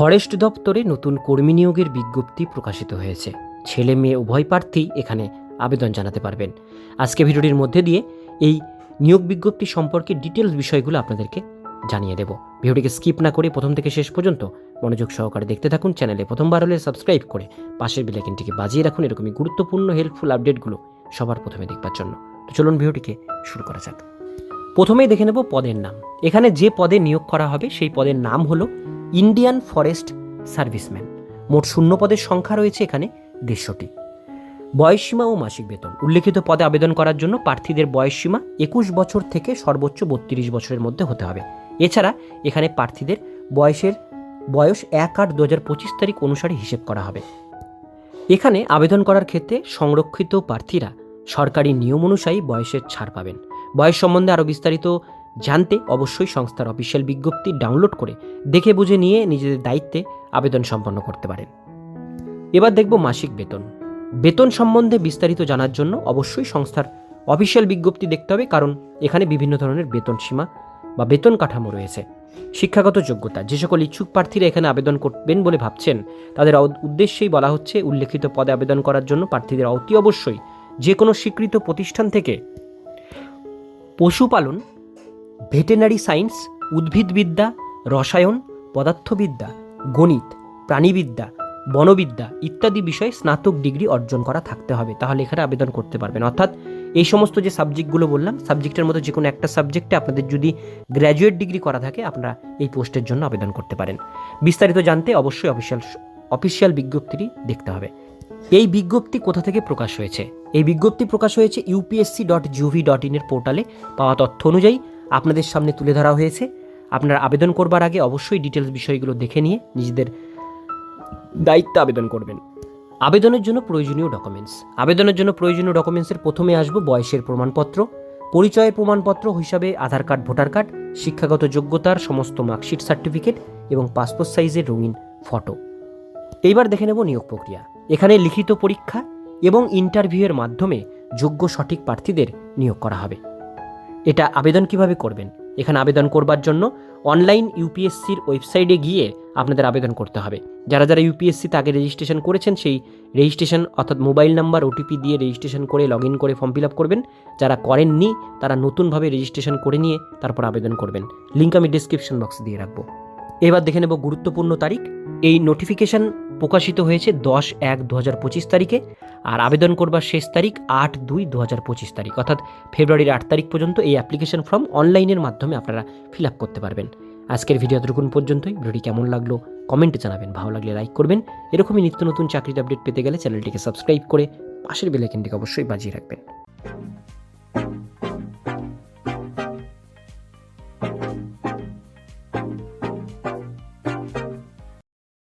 Forest দপ্তরে নতুন কর্মী নিয়োগের বিজ্ঞপ্তি প্রকাশিত হয়েছে। ছেলে মেয়ে উভয় প্রার্থী এখানে আবেদন জানাতে পারবেন। আজকে ভিডিওটির মধ্যে দিয়ে এই নিয়োগ বিজ্ঞপ্তি সম্পর্কে ডিটেলস বিষয়গুলো আপনাদেরকে জানিয়ে দেব। ভিডিওটিকে স্কিপ না করে প্রথম থেকে শেষ পর্যন্ত মনোযোগ সহকারে দেখতে থাকুন। চ্যানেলে প্রথমবার হলে সাবস্ক্রাইব করে পাশের বেলাইকিনটিকে বাজিয়ে রাখুন। এরকমই গুরুত্বপূর্ণ হেল্পফুল আপডেটগুলো সবার প্রথমে দেখবার জন্য। তো চলুন ভিডিওটিকে শুরু করা যাক। প্রথমেই দেখে নেব পদের নাম। এখানে যে পদে নিয়োগ করা হবে, সেই পদের নাম হলো ইন্ডিয়ান ফরেস্ট সার্ভিসম্যান। মোট শূন্য পদের সংখ্যা রয়েছে এখানে দেড়শোটি। বয়সসীমা ও মাসিক বেতন। উল্লেখিত পদে আবেদন করার জন্য প্রার্থীদের বয়সসীমা একুশ বছর থেকে সর্বোচ্চ বত্রিশ বছরের মধ্যে হতে হবে। এছাড়া এখানে প্রার্থীদের বয়সের বয়স এক আট দু হাজার পঁচিশ তারিখ অনুসারে হিসেব করা হবে। এখানে আবেদন করার ক্ষেত্রে সংরক্ষিত প্রার্থীরা সরকারি নিয়ম অনুযায়ী বয়সের ছাড় পাবেন। বয়স সম্বন্ধে আরও বিস্তারিত জানতে অবশ্যই সংস্থার অফিসিয়াল বিজ্ঞপ্তি ডাউনলোড করে দেখে বুঝে নিয়ে নিজেদের দায়িত্বে আবেদন সম্পন্ন করতে পারেন। এবার দেখব মাসিক বেতন। বেতন সম্বন্ধে বিস্তারিত জানার জন্য অবশ্যই সংস্থার অফিসিয়াল বিজ্ঞপ্তি দেখতে হবে, কারণ এখানে বিভিন্ন ধরনের বেতন সীমা বা বেতন কাঠামো রয়েছে। শিক্ষাগত যোগ্যতা, যে সকল ইচ্ছুক প্রার্থীরা এখানে আবেদন করবেন বলে ভাবছেন, তাদের উদ্দেশ্যেই বলা হচ্ছে উল্লেখিত পদে আবেদন করার জন্য প্রার্থীদের অতি অবশ্যই যে কোনো স্বীকৃত প্রতিষ্ঠান থেকে পশুপালন ভেটেনারি সায়েন্স, উদ্ভিদবিদ্যা, রসায়ন, পদার্থবিদ্যা, গণিত, প্রাণীবিদ্যা, বনবিদ্যা ইত্যাদি বিষয়ে স্নাতক ডিগ্রি অর্জন করা থাকতে হবে। তাহলে এখানে আবেদন করতে পারবেন। অর্থাৎ এই সমস্ত যে সাবজেক্টগুলো বললাম সাবজেক্টের মধ্যে যে কোনো একটা সাবজেক্টে আপনাদের যদি গ্র্যাজুয়েট ডিগ্রি করা থাকে, আপনারা এই পোস্টের জন্য আবেদন করতে পারেন। বিস্তারিত জানতে অবশ্যই অফিসিয়াল অফিসিয়াল বিজ্ঞপ্তিটি দেখতে হবে। এই বিজ্ঞপ্তি কোথা থেকে প্রকাশ হয়েছে? এই বিজ্ঞপ্তি প্রকাশ হয়েছে ইউপিএসসি ডট জিওভি ডট ইনের পোর্টালে পাওয়া তথ্য অনুযায়ী আপনাদের সামনে তুলে ধরা হয়েছে। আপনারা আবেদন করবার আগে অবশ্যই ডিটেলস বিষয়গুলো দেখে নিয়ে নিজেদের দায়িত্বে আবেদন করবেন। আবেদনের জন্য প্রয়োজনীয় ডকুমেন্টস আবেদনের জন্য প্রয়োজনীয় ডকুমেন্টসের প্রথমে আসব বয়সের প্রমাণপত্র, পরিচয়ের প্রমাণপত্র হিসাবে আধার কার্ড, ভোটার কার্ড, শিক্ষাগত যোগ্যতার সমস্ত মার্কশিট সার্টিফিকেট এবং পাসপোর্ট সাইজের রঙিন ফটো এইবার দেখে নেব নিয়োগ প্রক্রিয়া। এখানে লিখিত পরীক্ষা এবং ইন্টারভিউয়ের মাধ্যমে যোগ্য সঠিক প্রার্থীদের নিয়োগ করা হবে। এটা আবেদন কীভাবে করবেন? এখানে আবেদন করবার জন্য অনলাইন ইউপিএসসির ওয়েবসাইটে গিয়ে আপনাদের আবেদন করতে হবে। যারা যারা ইউপিএসসিতে আগে রেজিস্ট্রেশন করেছেন, সেই রেজিস্ট্রেশন অর্থাৎ মোবাইল নাম্বার ওটিপি দিয়ে রেজিস্ট্রেশন করে লগ ইন করে ফর্ম ফিল আপ করবেন। যারা করেননি, তারা নতুনভাবে রেজিস্ট্রেশন করে নিয়ে তারপর আবেদন করবেন। লিঙ্ক আমি ডিসক্রিপশন বক্সে দিয়ে রাখব। এবার দেখে নেব গুরুত্বপূর্ণ তারিখ। এই নোটিফিকেশন প্রকাশিত হয়েছে দশ এক দু হাজার পঁচিশ তারিখে আর আবেদন করবার শেষ তারিখ আট দুই দু হাজার পঁচিশ তারিখ। অর্থাৎ ফেব্রুয়ারির আট তারিখ পর্যন্ত এই অ্যাপ্লিকেশন ফর্ম অনলাইনের মাধ্যমে আপনারা ফিল আপ করতে পারবেন। আজকের ভিডিও এতটুকুন পর্যন্তই। ভিডিওটি কেমন লাগল কমেন্টে জানাবেন। ভালো লাগলে লাইক করবেন। এরকমই নিত্য নতুন চাকরির আপডেট পেতে গেলে চ্যানেলটিকে সাবস্ক্রাইব করে পাশের বেলাইকেনটিকে অবশ্যই বাজিয়ে রাখবেন।